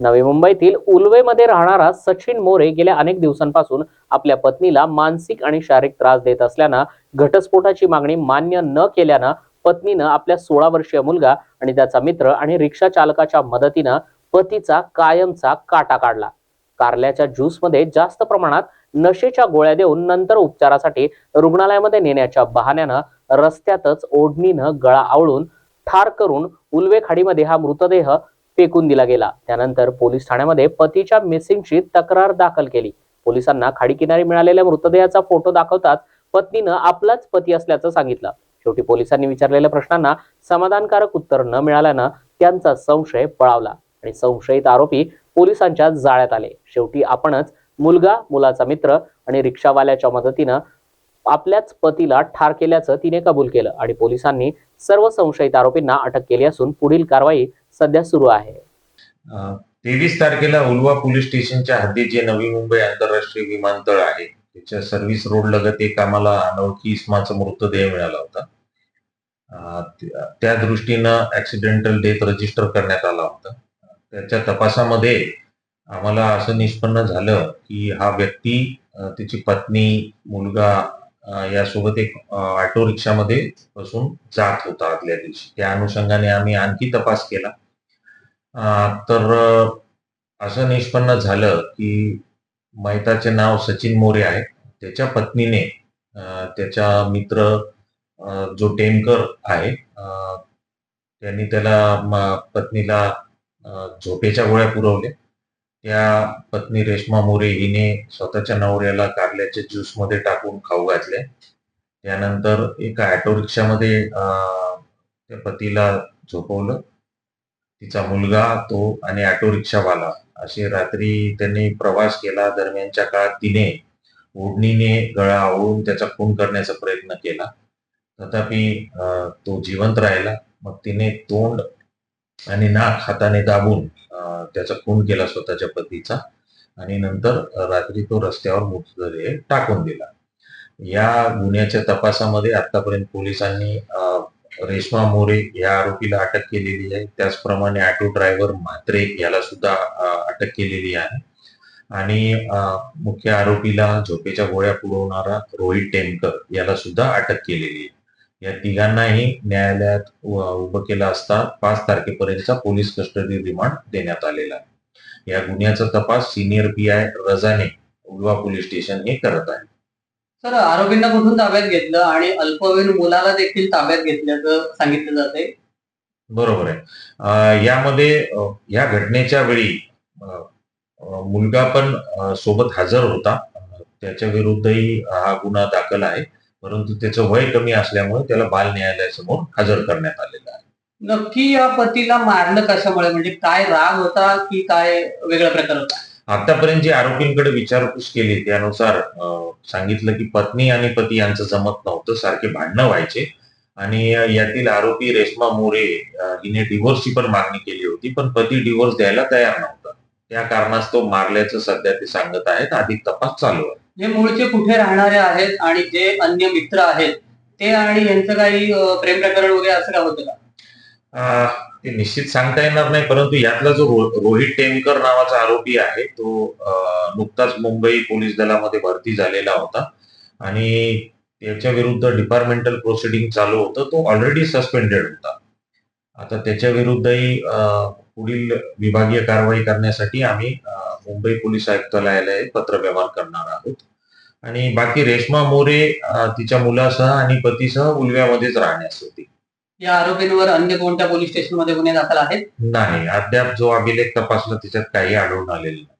नवी मुंबईतील उलवेमध्ये राहणारा सचिन मोरे गेल्या अनेक दिवसांपासून आपल्या पत्नीला मानसिक आणि शारीरिक त्रास देत असल्यानं घटस्फोटाची मागणी मान्य न केल्यानं पत्नीनं आपल्या सोळा वर्षीय मुलगा आणि त्याचा मित्र आणि रिक्षा चालकाच्या मदतीनं पतीचा कायमचा काटा काढला. कारल्याच्या ज्यूसमध्ये जास्त प्रमाणात नशेच्या गोळ्या देऊन नंतर उपचारासाठी रुग्णालयामध्ये नेण्याच्या बहाण्यानं रस्त्यातच ओढणीनं गळा आवळून ठार करून उलवे खाडीमध्ये हा मृतदेह फेकून दिला गेला. त्यानंतर पोलीस ठाण्यामध्ये पतीच्या मिसिंगची तक्रार दाखल केली. पोलिसांना खाडीकिनारी मिळालेल्या मृतदेहाचा फोटो दाखवताच पत्नीनं आपलाच पती असल्याचं सांगितलं. शेवटी पोलिसांनी विचारलेल्या प्रश्नांना समाधानकारक उत्तर न मिळाल्यानं त्यांचा संशय पळावला आणि संशयित आरोपी पोलिसांच्या जाळ्यात आले. शेवटी आपणच मुलगा मुलाचा मित्र आणि रिक्षावाल्याच्या मदतीनं आपल्याच पतीला ठार केल्याचं तिने कबूल केलं आणि पोलिसांनी सर्व संशयित आरोपींना अटक केली असून पुढील कारवाई सध्या सुरू आहे. तेवीस तारखेला उलवा पोलीस स्टेशनच्या हद्दीत जे नवी मुंबई आंतरराष्ट्रीय विमानतळ आहे त्याच्या सर्व्हिस रोड लगत एक आम्हाला अनोळखी इस्माचा मृतदेह मिळाला होता. त्या- दृष्टीनं ऍक्सिडेंटल डेथ रजिस्टर करण्यात आला होता. त्याच्या तपासामध्ये आम्हाला असं निष्पन्न झालं की हा व्यक्ती त्याची पत्नी मुलगा यासोबत एक ऑटो रिक्षामध्ये बसून जात होता आदल्या दिवशी. त्या अनुषंगाने आम्ही आणखी तपास केला. तर असं निष्पन्न झालं की मैताचे नाव सचिन मोरे आहे. त्याच्या पत्नीने त्याच्या त्याचा मित्र जो टेमकर आहे त्यांनी त्याला पत्नीला झोपेच्या गोळ्या पुरवल्या. त्या पत्नी रेश्मा मोरे हिने स्वतःच्या नवऱ्याला कारल्याच्या ज्यूसमध्ये टाकून खाऊ घातले. त्यानंतर एका ऑटो रिक्षामध्ये त्या पतीला झोपवलं. तिचा मुलगा तो आणि ऑटो रिक्षावाला. असे रात्री त्यांनी प्रवास केला. दरम्यानच्या काळात तिने ओढणीने गळा आवळून त्याचा खून करण्याचा प्रयत्न केला. तथापि तो जिवंत राहिला. मग तिने तोंड आणि नाक हाताने दाबून त्याचा खून केला स्वतःच्या पतीचा. आणि नंतर रात्री तो रस्त्यावर मृतदेह टाकून दिला. या गुन्ह्याच्या तपासामध्ये आतापर्यंत पोलिसांनी रेश्मा मोरे या आरोपीला अटक केलेली आहे. त्याचप्रमाणे ऑटो ड्रायव्हर म्हात्रे याला सुद्धा अटक केलेली आहे. आणि मुख्य आरोपीला झोपेच्या गोळ्या पुरवणारा रोहित टेमकर याला सुद्धा अटक केलेली आहे. या तिघांनाही न्यायालयात उभं केलं असता पाच तारखेपर्यंतचा पोलीस कस्टडी रिमांड देण्यात आलेला आहे. या गुन्ह्याचा तपास सिनियर पी आय रजाने उलवा पोलीस स्टेशन हे करत आहे. सर आरोपींना कुठून ताब्यात घेतलं आणि अल्पवयीन मुलाला देखील ताब्यात घेतल्याचं सांगितलं जाते बरोबर आहे. यामध्ये या घटनेच्या वेळी मुलगा पण सोबत हजर होता. त्याच्या विरुद्धही हा गुन्हा दाखल आहे. परंतु त्याचं वय कमी असल्यामुळे त्याला बाल न्यायालयासमोर हजर करण्यात आलेलं आहे. नक्की या पतीला मारलं कशामुळे? म्हणजे काय राग होता की काय वेगळा प्रकार होता? आतापर्यंत जी आरोपींकडे विचारपूस केली त्यानुसार सांगितलं की पत्नी आणि पती यांचं जमत नव्हतं सारखे भांडणं व्हायचे. आणि यातील आरोपी रेश्मा मोरे हिने डिव्होर्सची पण मागणी केली होती पण पती डिव्होर्स द्यायला तयार नव्हता. त्या कारणास्तव मारल्याचं सध्या ते सांगत आहेत. अधिक तपास चालू आहे. जे मूळचे कुठे राहणारे आहेत आणि जे अन्य मित्र आहेत ते आणि यांचं काही प्रेम प्रकरण वगैरे असं का होतं का? ते निश्चित सांगता येणार नाही परंतु यातला जो रोहित टेमकर नावाचा आरोपी आहे तो नुकताच मुंबई पोलीस दलामध्ये भरती झालेला होता. आणि त्याच्या विरुद्ध डिपार्टमेंटल प्रोसिडिंग चालू होतं. तो ऑलरेडी सस्पेंडेड होता. आता त्याच्या विरुद्धही पुढील विभागीय कारवाई करण्यासाठी आम्ही मुंबई पोलीस आयुक्तालयाला पत्र व्यवहार करणार आहोत. आणि बाकी रेश्मा मोरे तिच्या मुलासह आणि पतीसह उलव्यामध्येच राहण्यास होती. या आरोपींवर अन्य कोणत्या पोलीस स्टेशनमध्ये गुन्हे दाखल आहेत? नाही अद्याप जो अभिलेख तपासला त्याच्यात काही आढळून आलेलं नाही.